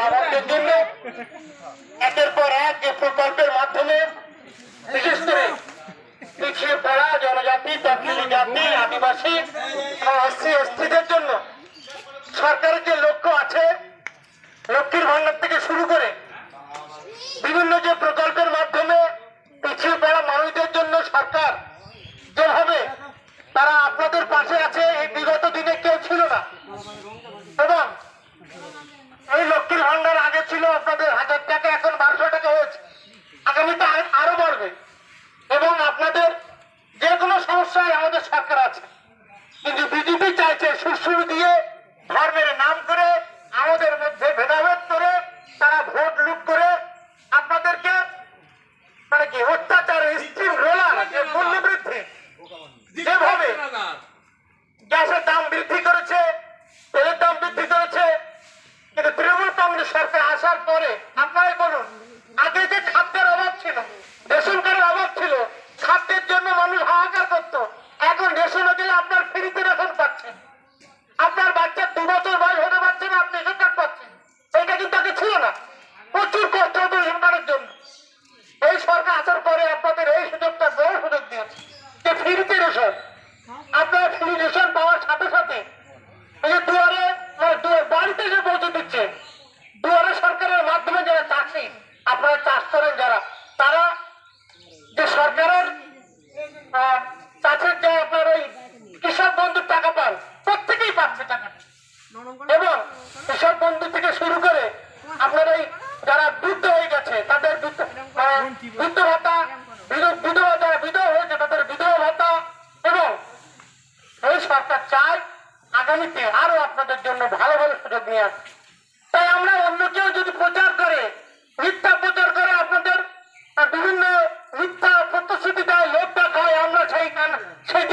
মানবদের জন্য একের পর এক যে প্রকল্পের মাধ্যমে, বিশেষ করে পিছিয়ে পড়া, জনজাতি তফসিলি জাতি আদিবাসী এসসি এসটিদের জন্য সরকারের যে লক্ষ্য আছে, লক্ষ্মীর ভান্ডার থেকে শুরু করে বিভিন্ন যে প্রকল্পের মাধ্যমে পিছিয়ে পড়া মানুষদের জন্য সরকার যেভাবে তারা আপনাদের পাশে আছে, এই বিগত দিনে কেউ ছিল না এবং এই লক্ষ্মীর ভান্ডার আগে ছিল আপনাদের হাজার টাকা এখন বারোশো টাকা হয়েছে আগামীতে আর- আরও বাড়বে এবং আপনাদের যে কোনো সমস্যায় আমাদের সরকার আছে কিন্তু বিজেপি চাইছে সুরসুর দিয়ে ধর্মের নাম করে আমাদের মধ্যে ভেদাভেদ করে তারা ভোট লুট করে আপনাদেরকে কি অত্যাচার স্টিম রোলার যে মূল্য বৃদ্ধি যেভাবে গ্যাসের দাম বৃদ্ধি করেছে, তেলের দাম বৃদ্ধি করেছে, কিন্তু তৃণমূল কংগ্রেস সরকার আসার পরে আপনারাই বলুন চাষ করেন যারা, তারা যে সরকারের চাষের যে আপনার ওই কৃষক বন্ধুর টাকা পান প্রত্যেকেই পাচ্ছে টাকাটা। এবং কৃষক বন্ধু থেকে শুরু করে আপনার ওই যারা বৃদ্ধ হয়ে গেছে, তাদের বৃদ্ধ মানে ভাতা বিধবা যারা বিধবা হয়েছে, তাদের বিধবা ভাতা এবং এই সরকার চায় আগামীতে আরও আপনাদের জন্য ভালো ভালো সুযোগ নিয়ে আসবে।